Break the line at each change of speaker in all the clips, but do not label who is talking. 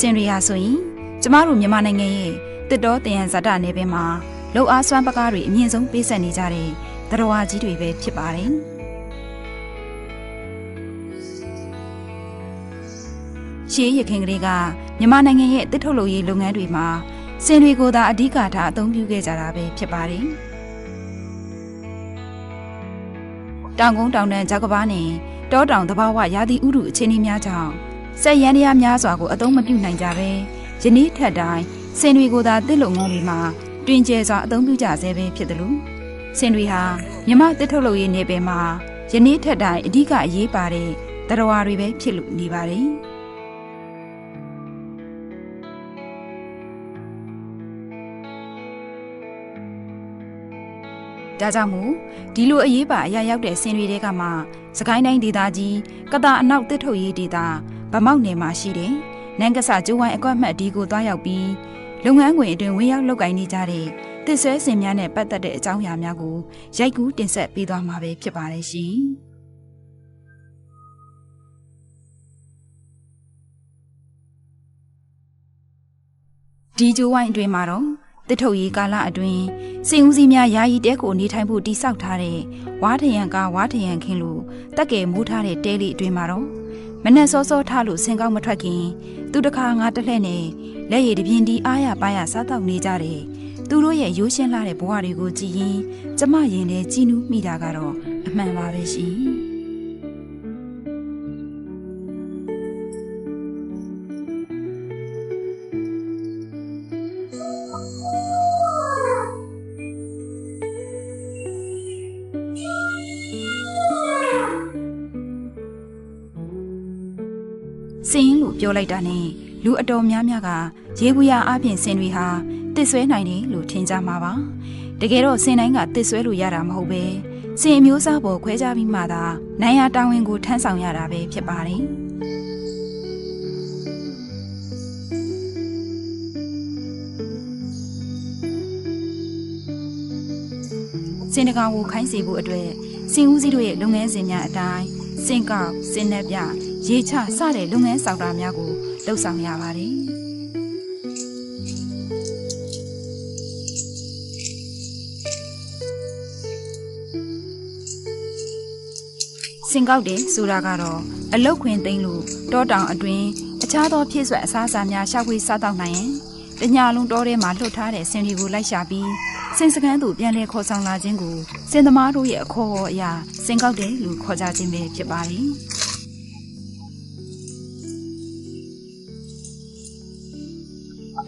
စင်ရီယာဆိုရင်ကျမတို့မြန်မာနိုင်ငံရဲ့တစ်တော်တယံဇာတနယ်ပင်မှာလုံအားစွမ်းပကားတွေအမြင့်ဆုံးပေးဆက်နေကြတဲ့သတော်ဝါကြီးတွေပဲဖြစ်ပါတယ်ရှေးရခင်ကလေးကမြန်မာနိုင်ငံရဲ့တစ်ထုတ်လုပ်ရေးလုပ်ငန်းတွေမှာစင်တွေကိုသာအဓိကထားအသုံးပြုခဲ့ကြတာပဲဖြစ်ပါတယ်တောင်ကုန်းတောင်တန်းကြောက်ကဘာနဲ့တောတောင်သဘာဝရာသီဥတုအခြေအနေများကြောင့် စက်ရန်တရားများစွာကိုအသုံးမပြုနိုင်ကြပဲယနေ့ထက်တိုင်းစင်တွေကိုသာတစ်လုံငုံတွေမှာတွင်ကျဲစွာအသုံးပြုကြဆဲပဲဖြစ်တယ်လို့စင်တွေဟာမြမတစ်ထုတ်လုပ်ရေးနယ်ပယ်မှာယနေ့ထက်တိုင်းအဓိကအရေးပါတဲ့တရဝါတွေပဲဖြစ်လို့နေပါတယ်ဒါကြောင့်မို့ဒီလိုအရေးပါအရာရောက်တဲ့ဆင်တွေတဲကမှစကိုင်းတိုင်းဒေသကြီးကတာအနောက်တစ်ထုတ်ရေးဒေသ ဗမောက်နယ်မှာရှိတယ်။နန်းကဆကျိုးဝိုင်းအကွက်မှတ်ဒီကိုသွားရောက်ပြီးလုပ်ငန်းခွင်အတွင်းဝင်ရောက်လုပ်ကိုင်နေကြတဲ့တစ်ဆွဲစင်များနဲ့ပတ်သက်တဲ့အကြောင်းအရာများကိုရိုက်ကူးတင်ဆက်ပေးသွားမှာပဲဖြစ်ပါတယ်ရှင်။ဒီကျိုးဝိုင်းအတွင်းမှာတော့တစ်ထုတ်ရေးကာလအတွင်းစင်ဦးစီးများယာယီတဲကိုနေထိုင်ဖို့တိစောက်ထားတဲ့ဝါထရန်ကားဝါထရန်ခင်းလို့တက်ကယ်မိုးထားတဲ့တဲလေးအတွင်းမှာတော့ မနဲ့စောစောထားလို့ဆင်ကောက်မထွက်ခင် သူတခါငါတလှဲ့နဲ့လက်ရည်တပြင်းဒီအားရပါရစားတော့နေကြတယ်သူတို့ရဲ့ရိုးရှင်းလာတဲ့ဘဝတွေကိုကြည်ရင်ကျမရင်ထဲကြည်နူးမိတာကတော့အမှန်ပါပဲရှင် ပြောလိုက်တာနဲ့လူအတော်များများကရေဘူးရအပြင်စင်တွေဟာတစ်ဆွဲနိုင်တယ်လို့ထင်ကြမှာပါတကယ်တော့စင်တိုင်းကတစ်ဆွဲလို့ရတာမဟုတ်ပဲစင်အမျိုးအစားပေါ်ခွဲခြားပြီးမှသာနိုင်ရတာဝန်ကိုထမ်းဆောင်ရတာပဲဖြစ်ပါတယ်စင်တကောင်ကိုခိုင်းစီဖို့အတွက်စင်ဦးစီးတို့ရဲ့လုပ်ငန်းစဉ်များအတိုင်းစင်ကောက်စင်နှက်ပြ ရေချစတဲ့လုပ်ငန်းဆောင်တာများကိုလှုပ်ဆောင်ရပါတယ်စင်ကောက်တယ်ဆိုတာကတော့အလုတ်ခွင်သိမ်းလို့တောတောင်အတွင်းအခြားသောဖြစ်ဆွက်အစားအစာများရှာဖွေစားတောက်နိုင်ရင်တညာလုံးတောထဲမှာလှုပ်ထားတဲ့ဆင်တွေကိုလိုက်ရှာပြီးစင်စကန်းသူပြန်လဲခေါ်ဆောင်လာခြင်းကိုစင်သမားတို့ရဲ့အခေါ်အရာစင်ကောက်တယ်လို့ခေါ်ကြခြင်းပဲဖြစ်ပါတယ်။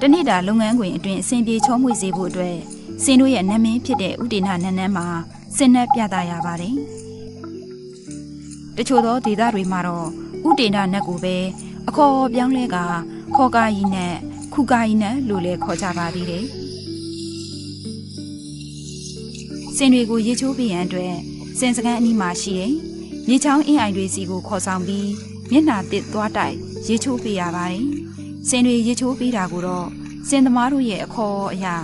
တနေ့တာလုပ်ငန်းခွင်အတွင်းအစဉ်ပြေချောမွေ့စေဖို့အတွက်စင်တို့ရဲ့နာမည်ဖြစ်တဲ့ဥဒေနာနန်းနန်းမှာစင်နဲ့ပြသရပါတယ်။တချို့သောဒေသတွေမှာတော့ဥဒေနာနတ်ကိုပဲအခေါ်ပြောင်းလဲကခေါ်ကာယီနဲ့ခုကာယီနဲ့လို့လည်းခေါ်ကြပါသေးတယ်။စင်တွေကိုရေချိုးပြရန်အတွက်စင်စကန်းအနီးမှာရှိတဲ့မြေချောင်းအင်းအိုင်တွေစီကိုခေါ်ဆောင်ပြီးမျက်နှာတစ်သွားတိုက်ရေချိုးပြရပါတယ်။ စင်တွေရေချိုးပေးတာကိုတော့စင်သမားတို့ရဲ့အခေါ်အရာ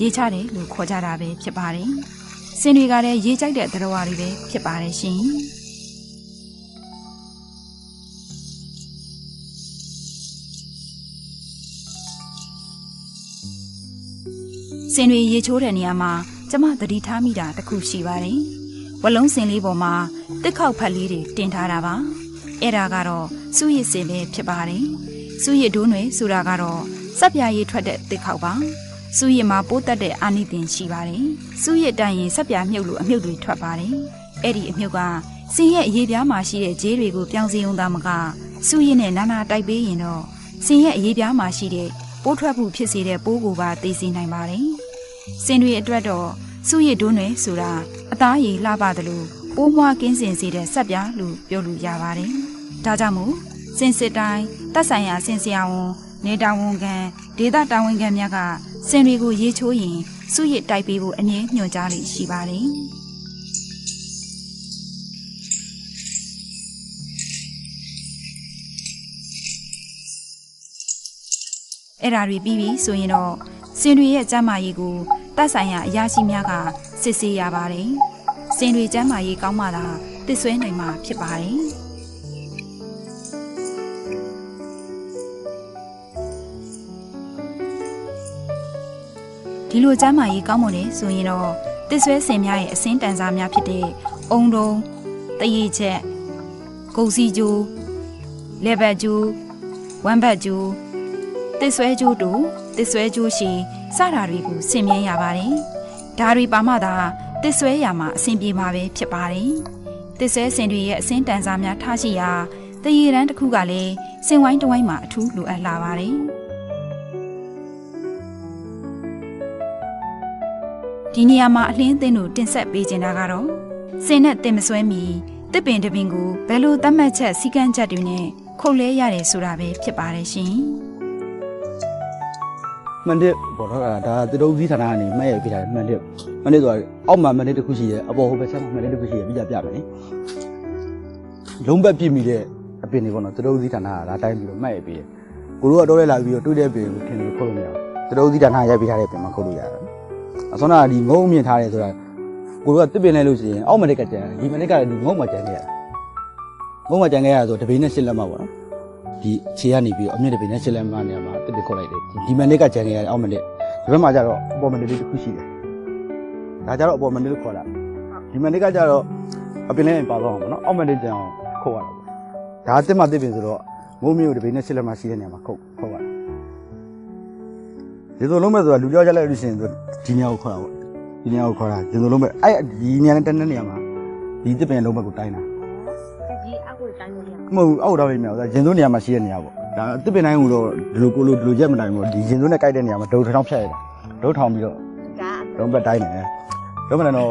ရေချတယ်လို့ခေါ်ကြတာပဲဖြစ်ပါတယ်။စင်တွေကလည်းရေကြိုက်တဲ့သတ္တဝါတွေပဲဖြစ်ပါတယ်ရှင်။စင်တွေရေချိုးတဲ့နေရာမှာကျမသတိထားမိတာတခုရှိပါတယ်။ဝလုံးစင်လေးပေါ်မှာတစ်ခေါက်ဖက်လေးတွေတင်ထားတာပါ။အဲ့ဒါကတော့စူးရည်စင်ပဲဖြစ်ပါတယ်။ စူးရည်ဒိုးနွယ်ဆိုတာကတော့စက်ပြားရည်ထွက်တဲ့တစ်ခေါက်ပါ။စူးရည်မှာပိုးတက်တဲ့အာနိသင်ရှိပါတယ်။စူးရည်တိုင်ရင်စက်ပြားမြုပ်လို့အမြုပ်တွေထွက်ပါတယ်။အဲ့ဒီအမြုပ်ကစင်ရဲ့အရေးပြားမှာရှိတဲ့ဂျေးတွေကိုပြောင်းစည်းအောင်သားမကစူးရည်နဲ့နာနာတိုက်ပေးရင်တော့စင်ရဲ့အရေးပြားမှာရှိတဲ့ပိုးထွက်မှုဖြစ်စေတဲ့ပိုးကိုပါသိစေနိုင်ပါတယ်။စင်တွေအတွက်တော့စုရည်တွန်းတွေဆိုတာအသားရည်လှပတယ်လို့ပိုးမွားကင်းစင်စေတဲ့ဆက်ပြားလို့ပြောလို့ရပါတယ်။ဒါကြောင့်မို့ စင်စစ်တိုင်းတက်ဆိုင်ရာစင်စရာဝန်နေတာဝန်ခံဒေသတာဝန်ခံများကစင်တွေကိုရေးချိုးရင်စုရည်တိုက်ပေးဖို့အငြင်းညွှန်ကြားလိရှိပါတယ်။အဲ့ဒါတွေပြီးပြီဆိုရင်တော့စင်တွေရဲ့ကျမ်းမာရေးကိုတပ်ဆိုင်ရာအရာရှိများကစစ်ဆေးရပါတယ်။စင်တွေကျမ်းမာရေးကောင်းမှသာတစ်ဆွဲနိုင်မှာဖြစ်ပါတယ်။ ဒီလိုကျမ်းမာရေးကောင်းမွန်တယ်ဆိုရင်တော့တစ်ဆွဲစင်များရဲ့အစင်းတန်စားများဖြစ်တဲ့အုံတုံးတရေချက်ဂုံစီကျိုးလက်ဘတ်ကျိုးဝမ်းဘတ်ကျိုးတစ်ဆွဲကျိုးတို့တစ်ဆွဲကျိုးရှိစတာတွေကိုဆင်မြင်ရပါတယ်ဒါတွေပါမှသာတစ်ဆွဲရမှာအဆင်ပြေမှာပဲဖြစ်ပါတယ်တစ်ဆွဲစင်တွေရဲ့အစင်းတန်စားများထားရှိရာတရေရန်တစ်ခုကလည်းစင်ဝိုင်းတစ်ဝိုင်းမှာအထူးလိုအပ်လာပါတယ် ဒီနေရာမှာအလင်းအသင်းတို့တင်ဆက်ပေးချင်တာကတော့စင်နဲ့တင်မဆွဲမီတစ်ပင်တစ်ပင်ကိုဘယ်လိုသတ်မှတ်ချက်စည်းကမ်းချက်တွေနဲ့ခုတ်လဲရတယ်ဆိုတာပဲဖြစ်ပါတယ်ရှင်
မှန်တဲ့ဘောတော့ဒါသူတို့စီးဌာနကနေမှတ်ရပြထားတယ်မှန်တဲ့မှန်တဲ့ဆိုတော့အောက်မှာမှန်တဲ့တစ်ခုရှိတယ်အပေါ်ဟိုဘက်ဆက်မှာမှန်တဲ့တစ်ခုရှိတယ်ပြကြပြမယ်လေလုံးဘက်ပြည့်မိတဲ့အပင်တွေပေါ့နော်သူတို့စီးဌာနကဒါတိုင်းပြီးတော့မှတ်ရပြီးတယ်ကိုတို့ကတော့လဲလာပြီးတော့တွေးတဲ့ပင်ကိုထင်လို့ခုတ်လို့မရဘူးသူတို့စီးဌာနရိုက်ပြထားတဲ့ပင်မှာခုတ်လို့ရတယ် အစောနာကဒီငုံမြင်ထားတယ်ဆိုတာကိုတို့ကတစ်ပင်လဲလို့ရှိရင်အောက်မနက်ကကြံဒီမနက်ကဒီငုံမှာကြံခဲ့ရငုံမှာကြံခဲ့ရဆိုတပင်းနဲ့ရှစ်လက်မှာပေါ့နော်ဒီခြေကနေပြီးတော့အမြင့်တစ်ပင်နဲ့ရှစ်လက်မနေရာမှာတစ်ပင်ခုတ်လိုက်တယ်ဒီဒီမန်နစ်ကကြံနေရတယ်အောက်မနစ်ဒီဘက်မှာကျတော့အပေါ်မနစ်လေးတစ်ခုရှိတယ်ဒါကျတော့အပေါ်မနစ်လို့ခေါ်တာဒီမန်နစ်ကကျတော့အပင်လေးပါသွားအောင်ပေါ့နော်အောက်မနစ်ကျအောင်ခုတ်ရတာပေါ့ဒါတစ်မှတစ်ပင်ဆိုတော့မိုးမျိုးတစ်ပင်နဲ့ရှစ်လက်မရှိတဲ့နေရာမှာခုတ်ခုတ်ရတာဒီလိုလုံးမဲ့ဆိုတာလူကြောက်ကြလိုက်လို့ရှိရင် ဒီနေရာကိုခေါ်တာပေါ့ဒီနေရာကိုခေါ်တာဒီလိုလုံးမဲ့အဲ့ဒီနေရာနဲ့တန်းတဲ့နေရာမှာဒီတစ်ပင်လုံးမဲ့ကိုတိုင်းတာ
ဒီအောက်ကိုတိုင်းလို့ရ
မဟုတ်ဘူးအောက်တော့လည်းမရဘူးဒါရင်သွင်းနေရာမှာရှိတဲ့နေရာပေါ့ဒါတစ်ပင်တိုင်းဟိုတော့ဒီလိုကိုလိုဒီလိုရက်မတိုင်းဘူးဒီရင်သွင်းနဲ့ကြိုက်တဲ့နေရာမှာဒုံထောင်ဖြတ်ရတာဒုံထောင်ပြီးတော့
ဒါ
လုံးဘက်တိုင်းတယ်လုံးဘက်တော့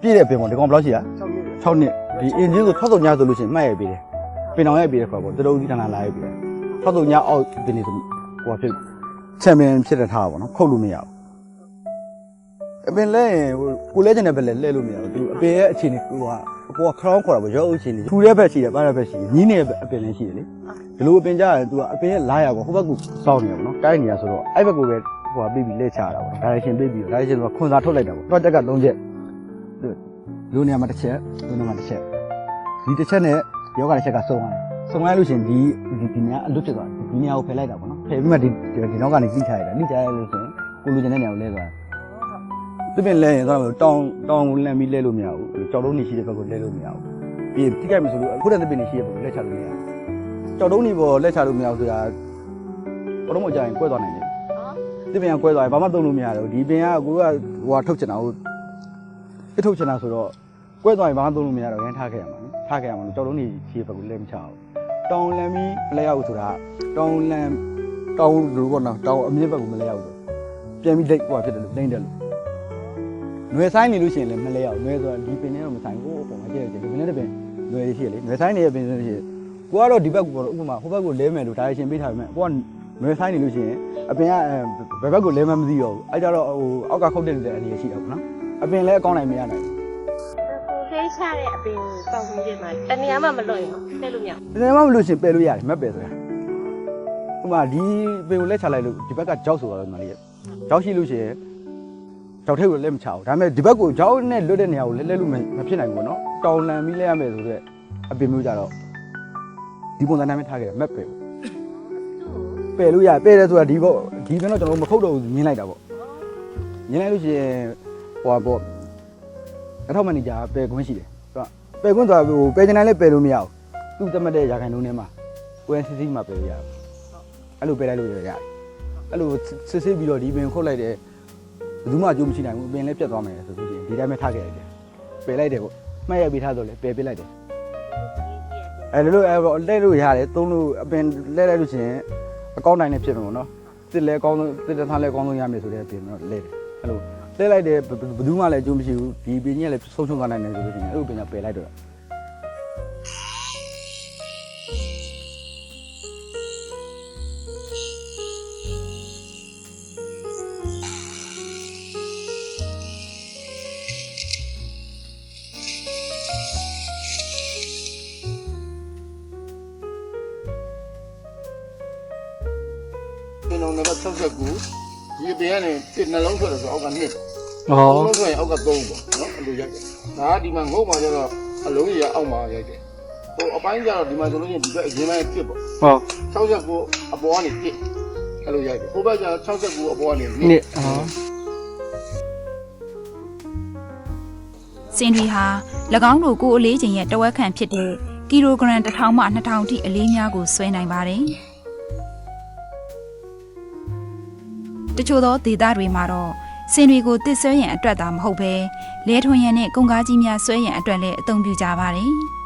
ပြည့်တဲ့ပင်ပေါ့ဒီကောင်ဘယ်လောက်ရှိရ
ဆုံးပြီ
6နှစ်ဒီအင်ဂျင်ဆိုထောက်တုံညာဆိုလို့ရှိရင်မှတ်ရပြီးတယ်ပင်တော်ရပြီးတယ်ခွာပေါ့တရုံကြီးတန်းလာလာရပြီးတယ်ထောက်တုံညာအောက်ပင်နေဆိုဟိုဖြစ်ချန်ပီယံဖြစ်တဲ့ထားပါတော့ခုတ်လို့မရဘူး အပင်လဲရင်ဟိုကိုလဲချင်တဲ့ဘက်လဲလဲလို့မရဘူးသူအပင်ရဲ့အခြေအနေဟိုကကိုကခရောင်းခေါ်တာပေါ့ရောအုပ်အခြေအနေထူတဲ့ဘက်ရှိတယ်ပါတဲ့ဘက်ရှိတယ်ညီးနေတဲ့အပင်လည်းရှိတယ်လေဒီလိုအပင်ကြရတယ်သူကအပင်ရဲ့လာရပေါ့ဟိုဘက်ကစောင်းနေရပေါ့နော်ကိုင်းနေရဆိုတော့အဲ့ဘက်ကိုပဲဟိုကပြေးပြီးလက်ချတာပေါ့ဒါရိုက်ရှင်ပြေးပြီးဒါရိုက်ရှင်ဆိုတော့ခွန်စာထုတ်လိုက်တာပေါ့တော့တက်က၃ချက်လူနေရာမှာတစ်ချက်လူနေရာမှာတစ်ချက်ဒီတစ်ချက်နဲ့ယောဂတစ်ချက်ကစုံရတယ်စုံရလို့ရှင်ဒီဒီဒီနေရာအလွတ်ဖြစ်သွားတယ်ဒီနေရာကိုဖယ်လိုက်တာပေါ့နော်ဖယ်ပြီးမှဒီဒီနောက်ကနေကြီးထားရတာလိချရလို့ရှင်ကိုလူကျင်တဲ့နေရာကိုလဲသွားတယ် သူပင်လဲရင်တော့တောင်းတောင်းလန့်ပြီးလဲလို့မရဘူးကြောက်လုံးနေရှိတဲ့ဘက်ကိုလဲလို့မရဘူးပြီးထိခိုက်မှဆိုလို့အခုတဲ့သပင်နေရှိတဲ့ဘက်ကိုလက်ချလို့မရဘူးကြောက်တုံးနေပေါ်လက်ချလို့မရဘူးဆိုတာဘတော်မကြရင်ကွဲသွားနိုင်တယ်ဒီပင်ကကွဲသွားရင်ဘာမှသုံးလို့မရတော့ဒီပင်ကကိုကဟိုကထုတ်ချင်တာဟိုအထုတ်ချင်တာဆိုတော့ကွဲသွားရင်ဘာမှသုံးလို့မရတော့ရန်ထားခဲ့ရမှာလေထားခဲ့ရမှာလို့ကြောက်တုံးနေခြေဘက်ကိုလက်မချအောင်တောင်းလမ်းပြီးမလဲရဘူးဆိုတာတောင်းလမ်းတောင်းလို့ပေါ့နော်တောင်းအမြင့်ဘက်ကိုမလဲရဘူးဆိုပြန်ပြီးလက်ဟိုဖြစ်တယ်လို့နှိမ့်တယ်လို့ နွယ်ဆိုင်နေလို့ရှိရင်လည်းမလဲရအောင်နွယ်ဆိုဒီပင်နဲ့တော့မဆိုင်ဘူးဟိုပုံမှာကြည့်ရကြည့်ဒီပင်နဲ့ပင်နွယ်လေးရှိရလေနွယ်ဆိုင်နေတဲ့ပင်ဆိုရှိရကိုကတော့ဒီဘက်ကိုတော့ဥပမာဟိုဘက်ကိုလဲမယ်လို့ဒါရရှင်ပေးထားပေမဲ့ကိုကနွယ်ဆိုင်နေလို့ရှိရင်အပင်ကဘယ်ဘက်ကိုလဲမှမသိတော့ဘူးအဲ့ကြတော့ဟိုအောက်ကခုတ်တဲ့လူတွေအနေနဲ့ရှိရဘူးနော်အပင်လည်းအကောင်းနိုင်မရနိုင်
ဘူးေးချတဲ့အပင်ပေါက်ဝင်းပြင်မှာတနေရာမှမလွတ်ရင်ပဲလို့မရဘူး
တနေရာမှမလွတ်ရှင်ပဲလို့ရတယ်မက်ပဲဆိုတာဥပမာဒီပင်ကိုလက်ချလိုက်လို့ဒီဘက်ကကြောက်ဆိုတော့မှလေးရဲ့ကြောက်ရှိလို့ရှိရင် ကြောက်ထိတ်ကိုလက်မချဘူးဒါပေမဲ့ဒီဘက်ကိုကြောက်နဲ့လွတ်တဲ့နေရာကိုလဲလဲလို့မဖြစ်နိုင်ဘူးနော်တောင်လန်ပြီးလဲရမယ်ဆိုတော့အပင်မျိုးကြတော့ဒီပုံစံတိုင်းပဲထားခဲ့တယ်မက်ပယ်ပယ်လို့ရပယ်တယ်ဆိုတာဒီပေါ့ဒီကတော့ကျွန်တော်တို့မခုတ်တော့ဘူးမြင်လိုက်တာပေါ့မြင်လိုက်လို့ရှိရင်ဟိုပါပေါ့အထောက်မန်နေဂျာပယ်ခွင့်ရှိတယ်သူကပယ်ခွင့်ဆိုတာဟိုပယ်ချင်တိုင်းလည်းပယ်လို့မရဘူးသူ့သတ်မှတ်တဲ့ရာခိုင်နှုန်းထဲမှာ ONCC မှာပယ်လို့ရတယ်အဲ့လိုပယ်လိုက်လို့ရတယ်အဲ့လိုစစ်စစ်ပြီးတော့ဒီပင်ခုတ်လိုက်တယ် ဘယ်သူမှအကျိုးမရှိနိုင်ဘူးပင်လည်းပြတ်သွားမယ်ဆိုလို့ရှိရင်ဒီတိုင်းပဲထားခဲ့ရတယ်ပယ်လိုက်တယ်ပေါ့မှတ်ရပြီးထားတော့လေပယ်ပစ်လိုက်တယ်အဲ့လိုအဲ့တော့လဲလို့ရတယ်သုံးလို့အပင်လဲလိုက်လို့ရှိရင်အကောင်းတိုင်းနဲ့ဖြစ်မှာပေါ့နော်တစ်လဲကောင်းဆုံးတစ်တစ်သားလဲကောင်းဆုံးရမယ်ဆိုတဲ့အပြင်တော့လဲတယ်အဲ့လိုလဲလိုက်တယ်ဘယ်သူမှလည်းအကျိုးမရှိဘူးဒီပင်ကြီးကလည်းဆုံးရှုံးသွားနိုင်တယ်ဆိုလို့ရှိရင်အဲ့လိုပင်ကပယ်လိုက်တော့
69ဒီဘေးကနေတစ်နှလုံးထွက်တယ်ဆိုအောက်ကနှစ်
ဩ
နှလုံးထွက်ရင်အောက်က3ပေါ့နော်အဲ့လိုရိုက်တယ်ဒါကဒီမှာငုတ်မှာကျတော့အလုံးကြီးကအောက်မှာရိုက်တယ်ဟိုအပိုင်းကျတော့ဒီမှာဆိုလို့ရှိရင်ဒီဘက်အရင်ပိုင်းတစ်ပေါ့
ဟုတ်
69အပေါ်ကနေတစ်အဲ့လိုရိုက်တယ်ဟိုဘက်ကျတော့69အပေါ်ကနေ
နှစ်ဟုတ်
စင်ရီဟာ၎င်းတို့ကိုအလေးချိန်ရဲ့တဝက်ခန့်ဖြစ်တဲ့ကီလိုဂရမ်1000မှ2000အထိအလေးများကိုဆွဲနိုင်ပါတယ်။ တချို့သောဒေသတွေမှာတော့စင်တွေကိုတစ်ဆွဲရန်အတွက်သာမဟုတ်ဘဲလဲထွန်ရန်နဲ့ကုန်ကားကြီးများဆွဲရန်အတွက်လည်းအသုံးပြုကြပါတယ်။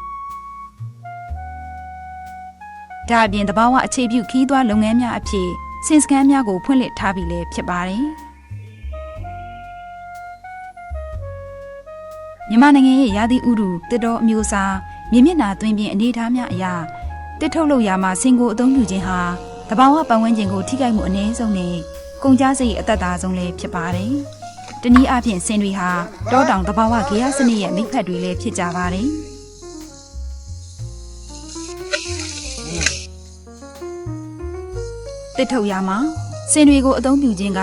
ဒါအပြင်တဘာဝအခြေပြုခီးသွွားလုပ်ငန်းများအဖြစ်စင်စကန်များကိုဖွင့်လှစ်ထားပြီးလည်းဖြစ်ပါတယ်။မြန်မာနိုင်ငံရဲ့ရာသီဥတုတစ်တော်အမျိုးအစားမြင့်မြတ်နာသွင်းပြင်အနေအထားများအရာတစ်ထုတ်လုပ်ရာမှာစင်ကိုအသုံးပြုခြင်းဟာတဘာဝပတ်ဝန်းကျင်ကိုထိခိုက်မှုအနည်းဆုံးနဲ့ ကုန်ကျစရိတ်အသက်သာဆုံးလည်းဖြစ်ပါတယ်။တနည်းအားဖြင့်စင်တွေဟာတောတောင်တဘာဝဂေယစနစ်ရဲ့မိဖက်တွေလည်းဖြစ်ကြပါတယ်။တစ်ထုတ်ရမှာစင်တွေကိုအသုံးပြုခြင်းက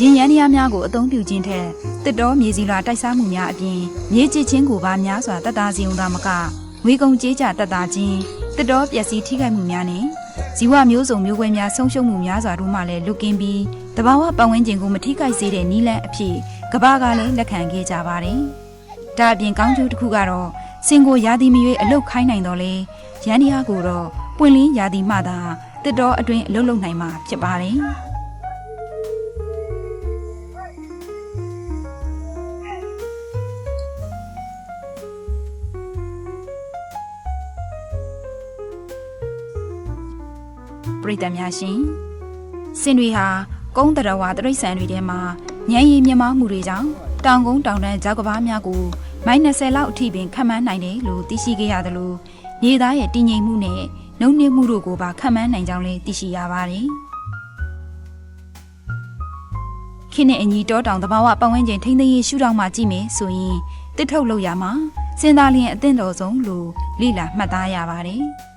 ရင်ရန်တရားများကိုအသုံးပြုခြင်းထက်တစ်တော်မြေစီလွာတိုက်စားမှုများအပြင်မြေကျစ်ချင်းကိုပါများစွာတက်တာစီုံသာမကငွေကုန်ကြေးကြတက်တာခြင်းတစ်တော်ပျက်စီးထိခိုက်မှုများနဲ့ဇီဝမျိုးစုံမျိုးကွဲများဆုံးရှုံးမှုများစွာတို့မှလည်းလွတ်ကင်းပြီး တဘာဝပတ်ဝန်းကျင်ကိုမထိခိုက်စေတဲ့နီလန်အဖြစ်ကဘာကလည်းလက်ခံခဲ့ကြပါတယ်။ဒါအပြင်ကောင်းကျိုးတစ်ခုကတော့စင်ကိုရာသီမရွေးအလုတ်ခိုင်းနိုင်တော့လေရန်ဒီယာကိုတော့ပွင့်လင်းရာသီမှသာတစ်တော်အတွင်းအလုတ်လုံနိုင်မှာဖြစ်ပါတယ်။ပရိသတ်များရှင်စင်တွေဟာ ကုန်းတရဝတရိษံတွေထဲမှာညံရည်မြမမှုတွေကြောင့်တောင်ကုန်းတောင်တန်းကြောက်ကဘာများကိုမိုင်20လောက်အထိပင်ခံမှန်းနိုင်တယ်လို့သိရှိခဲ့ရသလိုနေသားရဲ့တည်ငြိမ်မှုနဲ့နှုံနှင်းမှုတို့ကိုပါခံမှန်းနိုင်ကြောင်းလည်းသိရှိရပါတယ်ခင်းနဲ့အညီတောတောင်သဘာဝပတ်ဝန်းကျင်ထိန်းသိမ်းရေးရှုထောင့်မှကြည့်မယ်ဆိုရင်တစ်ထုတ်လို့ရမှာစင်သားလျင်အသင့်တော်ဆုံးလို့လိလာမှတ်သားရပါတယ်။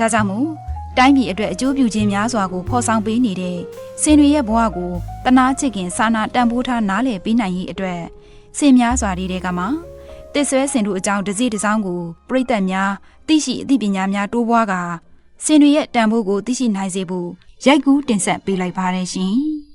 ဒါကြောင့်မို့တိုင်းပြည်အတွက်အကျိုးပြုခြင်းများစွာကိုဖော်ဆောင်ပေးနေတဲ့စင်တွေရဲ့ဘဝကိုတနာချစ်ခင်စာနာတန်ဖိုးထားနားလည်ပေးနိုင်ရေးအတွက်စင်များစွာတွေကမှတစ်ဆွဲစင်တို့အကြောင်းတစ်စီတစ်စောင်းကိုပြိသက်များသိရှိအသိပညာများတိုးပွားကာစင်တွေရဲ့တန်ဖိုးကိုသိရှိနိုင်စေဖို့ရိုက်ကူးတင်ဆက်ပေးလိုက်ပါရရှင်။